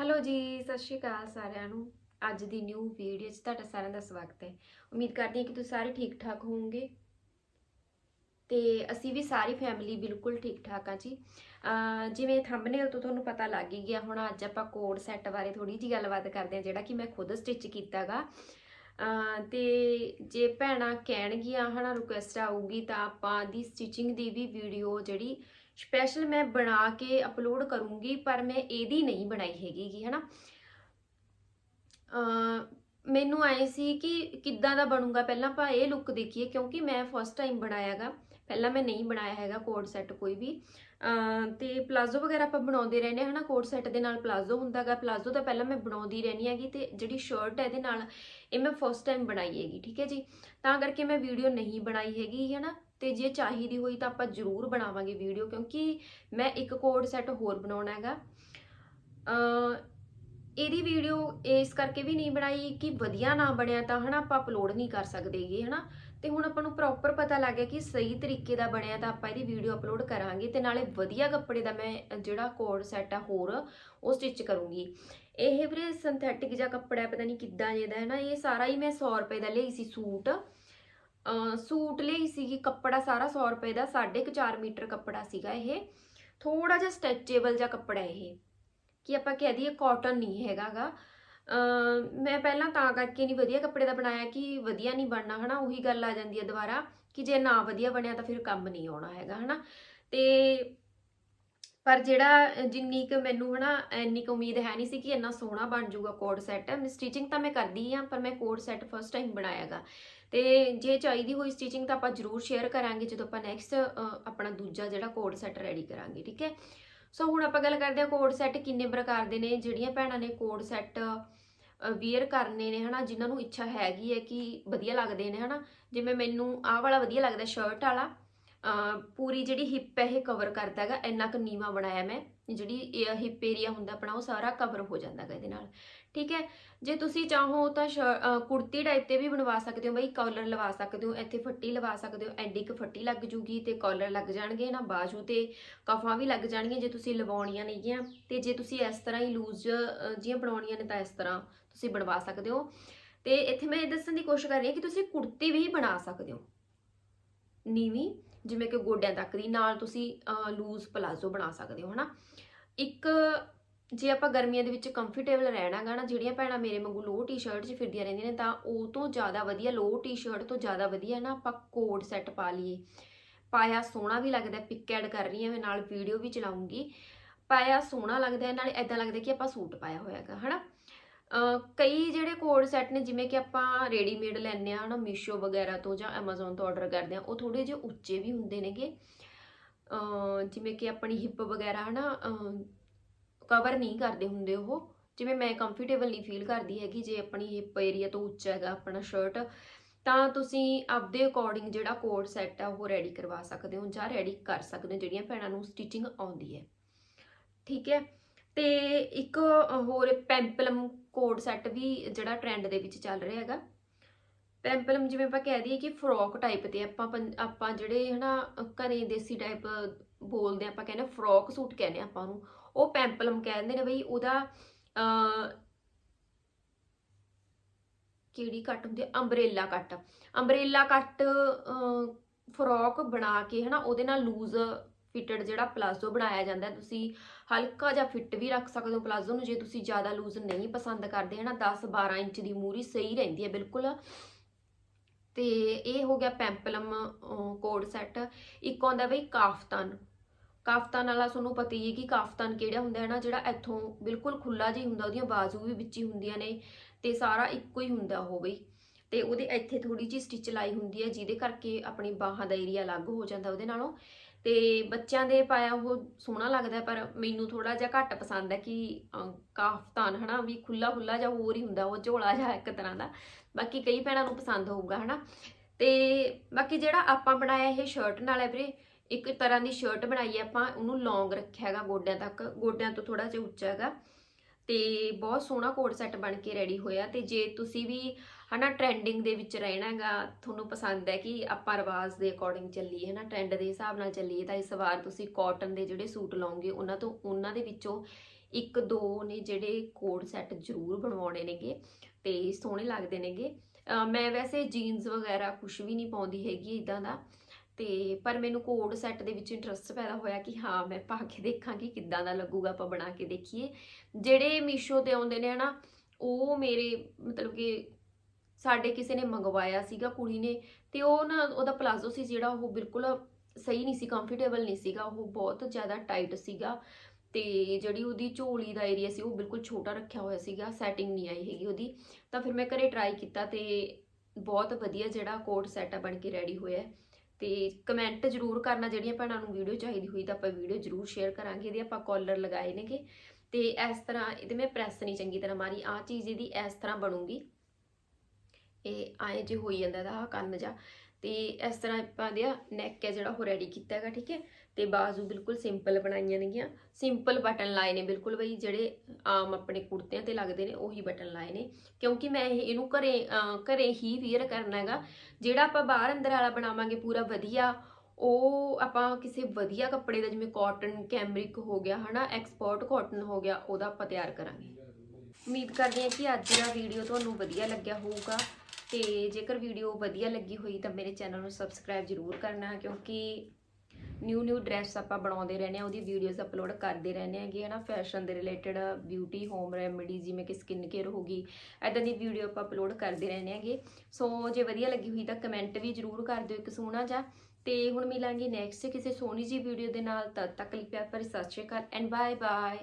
Hello ਜੀ, ਸਤਿ ਸ਼੍ਰੀ ਅਕਾਲ ਸਾਰਿਆਂ ਨੂੰ। ਅੱਜ ਦੀ ਨਿਊ ਵੀਡੀਓ 'ਚ ਤੁਹਾਡਾ ਸਾਰਿਆਂ ਦਾ ਸਵਾਗਤ ਹੈ। ਉਮੀਦ ਕਰਦੀ ਹਾਂ ਕਿ ਤੁਸੀਂ ਸਾਰੇ ਠੀਕ ਠਾਕ ਹੋਵੋਗੇ। ਤੇ ਅਸੀਂ ਵੀ ਸਾਰੀ ਫੈਮਿਲੀ ਬਿਲਕੁਲ ਠੀਕ ਠਾਕ ਆ ਜੀ। ਅਹ ਜਿਵੇਂ ਥੰਬਨੇਲ ਤੋਂ ਤੁਹਾਨੂੰ ਪਤਾ ਲੱਗ ਹੀ ਗਿਆ, ਹੁਣ ਅੱਜ ਆਪਾਂ ਕੋਡ ਸੈੱਟ ਬਾਰੇ ਥੋੜੀ ਜੀ ਗੱਲਬਾਤ ਕਰਦੇ ਹਾਂ, ਜਿਹੜਾ ਕਿ ਮੈਂ ਖੁਦ ਸਟਿਚ ਕੀਤਾਗਾ। ਅਹ ਤੇ ਜੇ ਭੈਣਾਂ ਕਹਿਣਗੀਆਂ, ਹਨਾ ਰਿਕੁਐਸਟ ਆਊਗੀ ਤਾਂ ਆਪਾਂ ਦੀ ਸਟਿਚਿੰਗ ਦੀ ਵੀ ਵੀਡੀਓ ਜਿਹੜੀ ਸਪੈਸ਼ਲ ਮੈਂ ਬਣਾ ਕੇ ਅਪਲੋਡ ਕਰੂੰਗੀ, ਪਰ ਮੈਂ ਇਹਦੀ ਨਹੀਂ ਬਣਾਈ ਹੈਗੀ ਗੀ, ਹਨਾ। ਮੈਨੂੰ ਆਏ ਸੀ ਕਿ ਕਿੱਦਾਂ ਦਾ ਬਣੂਗਾ ਪਹਿਲਾਂ ਆਪਾਂ ਇਹ ਲੁੱਕ ਦੇਖੀਏ, ਕਿਉਂਕਿ ਮੈਂ ਫਸਟ ਟਾਈਮ ਬਣਾਇਆਗਾ ਪਹਿਲਾਂ ਮੈਂ ਨਹੀਂ ਬਣਾਇਆ ਹੈਗਾ ਕੋਡ ਸੈੱਟ ਕੋਈ ਵੀ। ਅ ਤੇ ਪਲਾਜ਼ੋ ਵਗੈਰਾ ਆਪਾਂ ਬਣਾਉਂਦੇ ਰਹਿੰਦੇ ਹਾਂ, ਹਨਾ? ਕੋਡ ਸੈੱਟ ਦੇ ਨਾਲ ਪਲਾਜ਼ੋ ਹੁੰਦਾਗਾ ਪਲਾਜ਼ੋ ਤਾਂ ਪਹਿਲਾਂ ਮੈਂ ਬਣਾਉਂਦੀ ਰਹਿੰਦੀ ਹੈਗੀ ਤੇ ਜਿਹੜੀ ਸ਼ਰਟ ਹੈ ਇਹਦੇ ਨਾਲ ਇਹ ਮੈਂ ਫਸਟ ਟਾਈਮ ਬਣਾਈ ਹੈਗੀ, ਠੀਕ ਹੈ ਜੀ? ਤਾਂ ਕਰਕੇ ਮੈਂ ਵੀਡੀਓ ਨਹੀਂ ਬਣਾਈ ਹੈਗੀ, ਹਨਾ? ਤੇ ਜੇ ਚਾਹੀਦੀ ਹੋਈ ਤਾਂ ਆਪਾਂ ਜ਼ਰੂਰ ਬਣਾਵਾਂਗੇ ਵੀਡੀਓ ਕਿਉਂਕਿ ਮੈਂ ਇੱਕ ਕੋਡ ਸੈੱਟ ਹੋਰ ਬਣਾਉਣਾ ਹੈਗਾ। ਇਹਦੀ ਵੀਡੀਓ ਇਸ ਕਰਕੇ ਵੀ ਨਹੀਂ ਬਣਾਈ ਕਿ ਵਧੀਆ ਨਾ ਬਣਿਆ ਤਾਂ ਹਨਾ ਆਪਾਂ ਅਪਲੋਡ ਨਹੀਂ ਕਰ ਸਕਦੇਗੇ ਹਨਾ? ਤੇ ਹੁਣ ਆਪਾਂ ਨੂੰ ਪ੍ਰੋਪਰ ਪਤਾ ਲੱਗ ਗਿਆ ਕਿ ਸਹੀ ਤਰੀਕੇ ਦਾ ਬਣਿਆ ਤਾਂ ਆਪਾਂ ਇਹਦੀ ਵੀਡੀਓ ਅਪਲੋਡ ਕਰਾਂਗੇ ਤੇ ਨਾਲੇ ਵਧੀਆ ਕੱਪੜੇ ਦਾ ਮੈਂ ਜਿਹੜਾ ਕੋਡ ਸੈੱਟ ਆ ਹੋਰ ਉਹ ਸਟਿਚ ਕਰੂੰਗੀ। ਇਹ ਵੀਰੇ ਸਿੰਥੈਟਿਕ ਜਿਹਾ ਕੱਪੜਾ ਪਤਾ ਨਹੀਂ ਕਿੱਦਾਂ ਜਿਹਦਾ ਹੈ ਨਾ ਇਹ ਸਾਰਾ ਹੀ ਮੈਂ 100 ਰੁਪਏ ਦਾ ਲਈ ਸੀ ਸੂਟ। ਸੂਟ ਲਈ ਸੀਗੀ ਕੱਪੜਾ ਸਾਰਾ 100 ਰੁਪਏ ਦਾ 4.5 ਮੀਟਰ ਕੱਪੜਾ ਸੀਗਾ ਇਹ। ਥੋੜਾ ਜਿਹਾ ਸਟੈਚੇਬਲ ਜਿਹਾ ਕੱਪੜਾ ਇਹ। ਕਿ ਆਪਾਂ ਕਹਿ ਦਈਏ ਕਾਟਨ ਨਹੀਂ ਹੈਗਾਗਾ। ਅਹ ਮੈਂ ਪਹਿਲਾਂ ਤਾਂ ਕਰਕੇ ਨਹੀਂ ਵਧੀਆ ਕੱਪੜੇ ਦਾ ਬਣਾਇਆ ਕਿ ਵਧੀਆ ਨਹੀਂ ਬਣਨਾ, ਹਨਾ, ਉਹੀ ਗੱਲ ਆ ਜਾਂਦੀ ਹੈ ਦੁਬਾਰਾ ਕਿ ਜੇ ਨਾ ਵਧੀਆ ਬਣਿਆ ਤਾਂ ਫਿਰ ਕੰਮ ਨਹੀਂ ਆਉਣਾ ਹੈਗਾ, ਹਨਾ। ਤੇ ਪਰ ਜਿਹੜਾ ਜਿੰਨੀ ਕੁ ਮੈਨੂੰ, ਹਨਾ, ਇੰਨੀ ਕੁ ਉਮੀਦ ਹੈ ਨਹੀਂ ਸੀ ਕਿ ਇੰਨਾ ਸੋਹਣਾ ਬਣ ਜਾਊਗਾ ਕੋਡ ਸੈੱਟ ਸਟਿਚਿੰਗ ਤਾਂ ਮੈਂ ਕਰਦੀ ਆ, ਪਰ ਮੈਂ ਕੋਡ ਸੈੱਟ ਫਸਟ ਟਾਈਮ ਬਣਾਇਆਗਾ। ਤੇ ਜੇ ਚਾਹੀਦੀ ਹੋਈ ਸਟਿਚਿੰਗ ਤਾਂ ਆਪਾਂ ਜ਼ਰੂਰ ਸ਼ੇਅਰ ਕਰਾਂਗੇ ਜਦੋਂ ਆਪਾਂ ਨੈਕਸਟ ਆਪਣਾ ਦੂਜਾ ਜਿਹੜਾ ਕੋਡ ਸੈੱਟ ਰੈਡੀ ਕਰਾਂਗੇ, ਠੀਕ ਹੈ? ਸੋ ਹੁਣ ਆਪਾਂ ਗੱਲ ਕਰਦੇ ਹਾਂ ਕੋਡ ਸੈੱਟ ਕਿੰਨੇ ਪ੍ਰਕਾਰ ਦੇ ਨੇ, ਜਿਹੜੀਆਂ ਭੈਣਾਂ ਨੇ ਕੋਡ ਸੈੱਟ ਵੀਅਰ ਕਰਨੇ ਨੇ, ਹਨਾ, ਜਿਨ੍ਹਾਂ ਨੂੰ ਇੱਛਾ ਹੈਗੀ ਹੈ ਕਿ ਵਧੀਆ ਲੱਗਦੇ ਨੇ, ਹਨਾ। ਜਿਵੇਂ ਮੈਨੂੰ ਆਹ ਵਾਲਾ ਵਧੀਆ ਲੱਗਦਾ ਸ਼ਰਟ ਵਾਲਾ ਪੂਰੀ ਜਿਹੜੀ ਹਿੱਪ ਹੈ, ਇਹ ਕਵਰ ਕਰਦਾ ਹੈਗਾ, ਇੰਨਾ ਕੁ ਨੀਵਾ ਬਣਾਇਆ ਮੈਂ। ਜਿਹੜੀ ਹਿੱਪ ਏਰੀਆ ਹੁੰਦਾ ਆਪਣਾ, ਉਹ ਸਾਰਾ ਕਵਰ ਹੋ ਜਾਂਦਾ ਹੈਗਾ ਇਹਦੇ ਨਾਲ। ਠੀਕ ਹੈ? ਜੇ ਤੁਸੀਂ ਚਾਹੋ ਤਾਂ ਸ਼- ਕੁੜਤੀ ਟਾਈਪ ਤੇ ਵੀ ਬਣਵਾ ਸਕਦੇ ਹੋ ਬਈ ਕਾਲਰ ਲਵਾ ਸਕਦੇ ਹੋ, ਇੱਥੇ ਫੱਟੀ ਲਵਾ ਸਕਦੇ ਹੋ, ਐਡੀ ਕੁ ਫੱਟੀ ਲੱਗ ਜੂਗੀ ਤੇ ਕਾਲਰ ਲੱਗ ਜਾਣਗੇ ਨਾ, ਬਾਜੂ ਤੇ ਕਫਾਂ ਵੀ ਲੱਗ ਜਾਣਗੀਆਂ ਜੇ ਤੁਸੀਂ ਲਵਾਉਣੀਆਂ ਨੇਗੀਆਂ। ਤੇ ਜੇ ਤੁਸੀਂ ਇਸ ਤਰ੍ਹਾਂ ਹੀ ਲੂਜ਼ ਜੀਆਂ ਬਣਾਉਣੀਆਂ ਨੇ ਤਾਂ ਇਸ ਤਰ੍ਹਾਂ ਤੁਸੀਂ ਬਣਵਾ ਸਕਦੇ ਹੋ। ਤੇ ਇੱਥੇ ਮੈਂ ਇਹ ਦੱਸਣ ਦੀ ਕੋਸ਼ਿਸ਼ ਕਰ ਰਹੀ ਹਾਂ ਕਿ ਤੁਸੀਂ ਕੁੜਤੀ ਵੀ ਬਣਾ ਸਕਦੇ ਹੋ। ਨੀਵੀਂ, ਜਿਵੇਂ ਕਿ ਗੋਡਿਆਂ ਤੱਕ ਦੀ, ਨਾਲ ਤੁਸੀਂ ਲੂਜ਼ ਪਲਾਜ਼ੋ ਬਣਾ ਸਕਦੇ ਹੋ, ਹਨਾ? ਇੱਕ ਜੇ ਆਪਾਂ ਗਰਮੀਆਂ ਦੇ ਵਿੱਚ ਕੰਫਰਟੇਬਲ ਰਹਿਣਾਗਾ ਨਾ, ਜਿਹੜੀਆਂ ਭੈਣਾਂ ਮੇਰੇ ਵਾਂਗੂ ਲੋ ਟੀ-ਸ਼ਰਟ 'ਚ ਫਿਰਦੀਆਂ ਰਹਿੰਦੀਆਂ ਨੇ, ਤਾਂ ਉਹ ਤੋਂ ਜ਼ਿਆਦਾ ਵਧੀਆ ਲੋ ਟੀ-ਸ਼ਰਟ ਤੋਂ ਜ਼ਿਆਦਾ ਵਧੀਆ ਨਾ ਆਪਾਂ ਕੋਡ ਸੈੱਟ ਪਾ ਲਈਏ। ਪਾਇਆ ਸੋਹਣਾ ਵੀ ਲੱਗਦਾ ਪਿਕ ਐਡ ਕਰ ਰਹੀ ਹਾਂ ਮੈਂ, ਨਾਲ ਵੀਡੀਓ ਵੀ ਚਲਾਉਂਗੀ। ਪਾਇਆ ਸੋਹਣਾ ਲੱਗਦਾ, ਨਾਲ ਨਾਲੇ ਐਦਾਂ ਲੱਗਦਾ ਕਿ ਆਪਾਂ ਸੂਟ ਪਾਇਆ ਹੋਇਆ ਹੈਗਾ ਹਨਾ? ਅਹ ਕਈ ਜਿਹੜੇ ਕੋਡ ਸੈੱਟ ਨੇ, ਜਿਵੇਂ ਕਿ ਆਪਾਂ ਰੈਡੀਮੇਡ ਲੈਂਦੇ ਆ ਹਨਾ ਮੀਸ਼ੋ ਵਗੈਰਾ ਤੋਂ ਜਾਂ Amazon ਤੋਂ ਆਰਡਰ ਕਰਦੇ ਆ ਉਹ ਥੋੜੇ ਜਿਹੇ ਉੱਚੇ ਵੀ ਹੁੰਦੇ ਨੇਗੇ। ਜਿਵੇਂ ਕਿ ਆਪਣੀ ਹਿੱਪ ਵਗੈਰਾ, ਹਨਾ ਕਵਰ ਨਹੀਂ ਕਰਦੇ ਹੁੰਦੇ ਉਹ। ਜਿਵੇਂ ਮੈਂ ਕੰਫਰਟੇਬਲ ਨਹੀਂ ਫੀਲ ਕਰਦੀ ਹੈਗੀ ਜੇ ਆਪਣੀ ਹਿੱਪ ਏਰੀਆ ਤੋਂ ਉੱਚਾ ਹੈਗਾ ਆਪਣਾ ਸ਼ਰਟ ਤਾਂ ਤੁਸੀਂ ਆਪਦੇ ਅਕੋਰਡਿੰਗ ਜਿਹੜਾ ਕੋਡ ਸੈੱਟ ਆ ਉਹ ਰੈਡੀ ਕਰਵਾ ਸਕਦੇ ਹੋ ਜਾਂ ਰੈਡੀ ਕਰ ਸਕਦੇ ਹੋ ਜਿਹੜੀਆਂ ਭੈਣਾਂ ਨੂੰ ਸਟਿਚਿੰਗ ਆਉਂਦੀ ਹੈ। ਠੀਕ ਹੈ? ਤੇ ਇੱਕ ਹੋਰ ਪੈਂਪਲਮ ਕੋਡ ਸੈੱਟ ਵੀ ਜਿਹੜਾ ਟ੍ਰੈਂਡ ਦੇ ਵਿੱਚ ਚੱਲ ਰਿਹਾ ਹੈਗਾ। ਪੈਂਪਲਮ ਜਿਵੇਂ ਆਪਾਂ ਕਹਿ ਦਈਏ ਕਿ ਫਰੋਕ ਟਾਈਪ ਤੇ ਆਪਾਂ ਪੰ- ਆਪਾਂ ਜਿਹੜੇ ਹਨਾ ਘਰੇ ਦੇਸੀ ਟਾਈਪ ਬੋਲਦੇ ਆ, ਆਪਾਂ ਕਹਿੰਦੇ ਫਰੋਕ ਸੂਟ ਕਹਿੰਦੇ ਆ ਆਪਾਂ ਉਹਨੂੰ ਉਹ ਪੈਂਪਲਮ ਕਹਿੰਦੇ ਨੇ ਬਈ ਉਹਦਾ ਕਿਹੜੀ ਕੱਟ ਹੁੰਦੀ ਅੰਬਰੇਲਾ ਕੱਟ। ਅੰਬਰੇਲਾ ਕੱਟ ਫਰੋਕ ਬਣਾ ਕੇ ਹਨਾ, ਉਹਦੇ ਨਾਲ ਲੂਜ਼ ਫਿਟਡ ਜਿਹੜਾ ਪਲਾਜ਼ੋ ਬਣਾਇਆ ਜਾਂਦਾ। ਤੁਸੀਂ ਹਲਕਾ ਜਿਹਾ ਫਿੱਟ ਵੀ ਰੱਖ ਸਕਦੇ ਹੋ ਪਲਾਜ਼ੋ ਨੂੰ, ਜੇ ਤੁਸੀਂ ਜ਼ਿਆਦਾ ਲੂਜ਼ ਨਹੀਂ ਪਸੰਦ ਕਰਦੇ ਹਨਾ 10 12 ਇੰਚ ਦੀ ਮੂਰੀ ਸਹੀ ਰਹਿੰਦੀ ਹੈ, ਬਿਲਕੁਲ। ਤੇ ਇਹ ਹੋ ਗਿਆ ਪੈਂਪਲਮ ਕੋਡ ਸੈੱਟ। ਇੱਕ ਆਉਂਦਾ ਬਈ ਕਾਫਤਨ। ਕਾਫਤਾਨ ਵਾਲਾ ਤੁਹਾਨੂੰ ਪਤਾ ਹੀ ਹੈ ਕਿ ਕਾਫਤਾਨ ਕਿਹੜਾ ਹੁੰਦਾ ਹੈ ਨਾ ਜਿਹੜਾ ਇੱਥੋਂ ਬਿਲਕੁਲ ਖੁੱਲਾ ਜਿਹਾ ਹੁੰਦਾ ਉਹਦੀਆਂ ਬਾਜ਼ੂ ਵੀ ਵਿੱਚ ਹੀ ਹੁੰਦੀਆਂ ਨੇ ਤੇ ਸਾਰਾ ਇੱਕੋ ਹੀ ਹੁੰਦਾ ਉਹ ਬਈ ਤੇ ਉਹਦੇ ਇੱਥੇ ਥੋੜੀ ਜਿਹੀ ਸਟਿਚ ਲਾਈ ਹੁੰਦੀ ਹੈ ਜਿਹਦੇ ਕਰਕੇ ਆਪਣੀ ਬਾਹਾਂ ਦਾ ਏਰੀਆ ਅਲੱਗ ਹੋ ਜਾਂਦਾ ਉਹਦੇ ਨਾਲੋਂ। ਤੇ ਬੱਚਿਆਂ ਦੇ ਪਾਇਆ ਉਹ ਸੋਹਣਾ ਲੱਗਦਾ ਪਰ ਮੈਨੂੰ ਥੋੜਾ ਜਿਹਾ ਘੱਟ ਪਸੰਦ ਹੈ ਕਿ ਅਹ, ਕਾਫਤਾਨ ਹਨਾ ਵੀ ਖੁੱਲਾ ਖੁੱਲਾ ਜਿਹਾ ਹੋਰ ਹੀ ਹੁੰਦਾ ਉਹ ਝੋਲਾ ਜਿਹਾ ਇੱਕ ਤਰ੍ਹਾਂ ਦਾ। ਬਾਕੀ ਕਈ ਭੈਣਾਂ ਨੂੰ ਪਸੰਦ ਹੋਊਗਾ ਹਨਾ। ਤੇ ਬਾਕੀ ਜਿਹੜਾ ਆਪਾਂ ਬਣਾਇਆ ਇਹ ਸ਼ਰਟ ਨਾਲ ਹੈ ਵੀਰੇ ਇੱਕ ਤਰ੍ਹਾਂ ਦੀ ਸ਼ਰਟ ਬਣਾਈ ਆਪਾਂ, ਉਹਨੂੰ ਲੌਂਗ ਰੱਖਿਆ ਹੈਗਾ ਗੋਡਿਆਂ ਤੱਕ, ਗੋਡਿਆਂ ਤੋਂ ਥੋੜਾ ਜਿਹਾ ਉੱਚਾ ਹੈਗਾ। ਤੇ ਬਹੁਤ ਸੋਹਣਾ ਕੋਡ ਸੈੱਟ ਬਣ ਕੇ ਰੈਡੀ ਹੋਇਆ ਤੇ ਜੇ ਤੁਸੀਂ ਵੀ ਹਨਾ ਟ੍ਰੈਂਡਿੰਗ ਦੇ ਵਿੱਚ ਰਹਿਣਾ ਰਹਿਣਾਗਾ ਤੁਹਾਨੂੰ ਪਸੰਦ ਹੈ ਕਿ ਆਪਾਂ ਰਿਵਾਜ ਦੇ ਅਕੋਰਡਿੰਗ ਚੱਲੀਏ, ਹਨਾ ਟ੍ਰੈਂਡ ਦੇ ਹਿਸਾਬ ਨਾਲ ਚੱਲੀਏ, ਤਾਂ ਇਸ ਵਾਰ ਤੁਸੀਂ ਕਾਟਨ ਦੇ ਜਿਹੜੇ ਸੂਟ ਲਾਉਂਗੇ, ਉਹਨਾਂ ਤੋਂ, ਉਹਨਾਂ ਦੇ ਵਿੱਚੋਂ ਇੱਕ ਦੋ ਨੇ ਜਿਹੜੇ ਕੋਡ ਸੈੱਟ ਜ਼ਰੂਰ ਬਣਵਾਉਣੇ ਨੇਗੇ ਤੇ ਸੋਹਣੇ ਲੱਗਦੇ ਨੇਗੇ। ਮੈਂ ਵੈਸੇ ਜੀਨਸ ਵਗੈਰਾ ਕੁਝ ਵੀ ਨਹੀਂ ਪਾਉਂਦੀ ਹੈਗੀ ਇਦਾਂ ਦਾ। ਤੇ ਪਰ ਮੈਨੂੰ ਕੋਡ ਸੈੱਟ ਦੇ ਵਿੱਚ ਇੰਟਰਸਟ ਪੈਦਾ ਹੋਇਆ ਕਿ ਹਾਂ, ਮੈਂ ਪਾ ਕੇ ਦੇਖਾਂਗੀ ਕਿੱਦਾਂ ਦਾ ਲੱਗੂਗਾ, ਆਪਾਂ ਬਣਾ ਕੇ ਦੇਖੀਏ। ਜਿਹੜੇ ਮੀਸ਼ੋ ਤੇ ਆਉਂਦੇ ਨੇ ਹਨਾ, ਉਹ ਮੇਰੇ ਮਤਲਬ ਕਿ ਸਾਡੇ ਕਿਸੇ ਨੇ ਮੰਗਵਾਇਆ ਸੀਗਾ, ਕੁੜੀ ਨੇ, ਤੇ ਉਹ ਨਾ ਉਹਦਾ ਪਲਾਜ਼ੋ ਸੀ ਜਿਹੜਾ ਉਹ ਬਿਲਕੁਲ ਸਹੀ ਨਹੀਂ ਸੀ ਕੰਫਰਟੇਬਲ ਨਹੀਂ ਸੀਗਾ, ਉਹ ਬਹੁਤ ਜ਼ਿਆਦਾ ਟਾਈਟ ਸੀਗਾ ਤੇ ਜਿਹੜੀ ਉਹਦੀ ਝੋਲੀ ਦਾ ਏਰੀਆ ਸੀ, ਉਹ ਬਿਲਕੁਲ ਛੋਟਾ ਰੱਖਿਆ ਹੋਇਆ ਸੀਗਾ ਸੈਟਿੰਗ ਨਹੀਂ ਆਈ ਹੈਗੀ ਉਹਦੀ। ਤਾਂ ਫਿਰ ਮੈਂ ਘਰੇ ਟਰਾਈ ਕੀਤਾ ਤੇ ਬਹੁਤ ਵਧੀਆ ਜਿਹੜਾ ਕੋਟ ਸੈਟ ਆ ਬਣ ਕੇ ਰੈਡੀ ਹੋਇਆ ਤੇ ਕਮੈਂਟ ਜ਼ਰੂਰ ਕਰਨਾ, ਜਿਹੜੀਆਂ ਭੈਣਾਂ ਨੂੰ ਵੀਡੀਓ ਚਾਹੀਦੀ ਹੋਈ ਤਾਂ ਆਪਾਂ ਵੀਡੀਓ ਜ਼ਰੂਰ ਸ਼ੇਅਰ ਕਰਾਂਗੇ, ਇਹਦੇ ਆਪਾਂ ਕਾਲਰ ਲਗਾਏ ਨੇਗੇ। ਤੇ ਇਸ ਤਰ੍ਹਾਂ ਇਹਦੇ ਮੈਂ ਪ੍ਰੈਸ ਨਹੀਂ ਚੰਗੀ ਤਰ੍ਹਾਂ ਮਾਰੀ ਆ ਚੀਜ਼ ਇਹਦੀ ਇਸ ਤਰ੍ਹਾਂ ਬਣੂਗੀ। ਇਹ ਆਏ ਜੇ ਹੋਈ ਜਾਂਦਾ ਦਾ ਕੰਨ ਜਾ ਤੇ ਇਸ ਤਰ੍ਹਾਂ ਆਪਾਂ ਦੇ ਨੈਕ ਹੈ ਜਿਹੜਾ ਉਹ ਰੈਡੀ ਕੀਤਾ ਹੈਗਾ, ਠੀਕ ਹੈ? ਤੇ ਬਾਜ਼ੂ ਬਿਲਕੁਲ ਸਿੰਪਲ ਬਣਾਈਆਂ ਨੇਗੀਆਂ। ਸਿੰਪਲ ਬਟਨ ਲਾਏ ਨੇ ਬਿਲਕੁਲ ਬਈ ਜਿਹੜੇ ਆਮ ਆਪਣੇ ਕੁੜਤਿਆਂ ਤੇ ਲੱਗਦੇ ਨੇ ਉਹੀ ਬਟਨ ਲਾਏ ਨੇ। ਕਿਉਂਕਿ ਮੈਂ ਇਹ ਇਹਨੂੰ ਘਰੇ ਅਹ, ਘਰੇ ਹੀ ਵੇਅਰ ਕਰਨਾ ਹੈਗਾ। ਜਿਹੜਾ ਆਪਾਂ ਬਾਹਰ ਅੰਦਰ ਵਾਲਾ ਬਣਾਵਾਂਗੇ ਪੂਰਾ ਵਧੀਆ ਉਹ ਆਪਾਂ ਕਿਸੇ ਵਧੀਆ ਕੱਪੜੇ ਦਾ ਜਿਵੇਂ ਕਾਟਨ ਕੈਮਰਿਕ ਹੋ ਗਿਆ ਹਨਾ ਐਕਸਪੋਰਟ ਕਾਟਨ ਹੋ ਗਿਆ ਉਹਦਾ ਆਪਾਂ ਤਿਆਰ ਕਰਾਂਗੇ। ਉਮੀਦ ਕਰਦੇ ਹਾਂ ਕਿ ਅੱਜ ਦਾ ਵੀਡੀਓ ਤੁਹਾਨੂੰ ਵਧੀਆ ਲੱਗਿਆ ਹੋਊਗਾ। ਤੇ ਜੇਕਰ ਵੀਡੀਓ ਵਧੀਆ ਲੱਗੀ ਹੋਈ ਤਾਂ ਮੇਰੇ ਚੈਨਲ ਨੂੰ ਸਬਸਕ੍ਰਾਈਬ ਜ਼ਰੂਰ ਕਰਨਾ ਕਿਉਂਕਿ ਨਿਊ ਨਿਊ ਡਰੈਸ ਆਪਾਂ ਬਣਾਉਂਦੇ ਰਹਿੰਦੇ ਆ ਉਹਦੀ ਵੀਡੀਓਜ਼ ਅਪਲੋਡ ਕਰਦੇ ਰਹਿੰਦੇ ਆਂਗੇ ਹਨਾ ਫੈਸ਼ਨ ਦੇ ਰਿਲੇਟਡ ਬਿਊਟੀ ਹੋਮ ਰੈਮਡੀ ਜਿਵੇਂ ਕਿ ਸਕਿਨ ਕੇਅਰ ਹੋ ਗਈ ਐਦਾਂ ਦੀ ਵੀਡੀਓ ਆਪਾਂ ਅਪਲੋਡ ਕਰਦੇ ਰਹਿੰਦੇ ਆਂਗੇ ਸੋ ਜੇ ਵਧੀਆ ਲੱਗੀ ਹੋਈ ਤਾਂ ਕਮੈਂਟ ਵੀ ਜ਼ਰੂਰ ਕਰ ਦਿਓ ਇੱਕ ਸੋਹਣਾ ਜਿਹਾ। ਤੇ ਹੁਣ ਮਿਲਾਂਗੇ ਨੈਕਸਟ ਕਿਸੇ ਸੋਹਣੀ ਜੀ ਵੀਡੀਓ ਦੇ ਨਾਲ, ਤਦ ਤੱਕ ਲਈ ਪਿਆਰ ਭਰੀ ਸਤਿ ਸ਼੍ਰੀ ਅਕਾਲ ਐਂਡ ਬਾਏ ਬਾਏ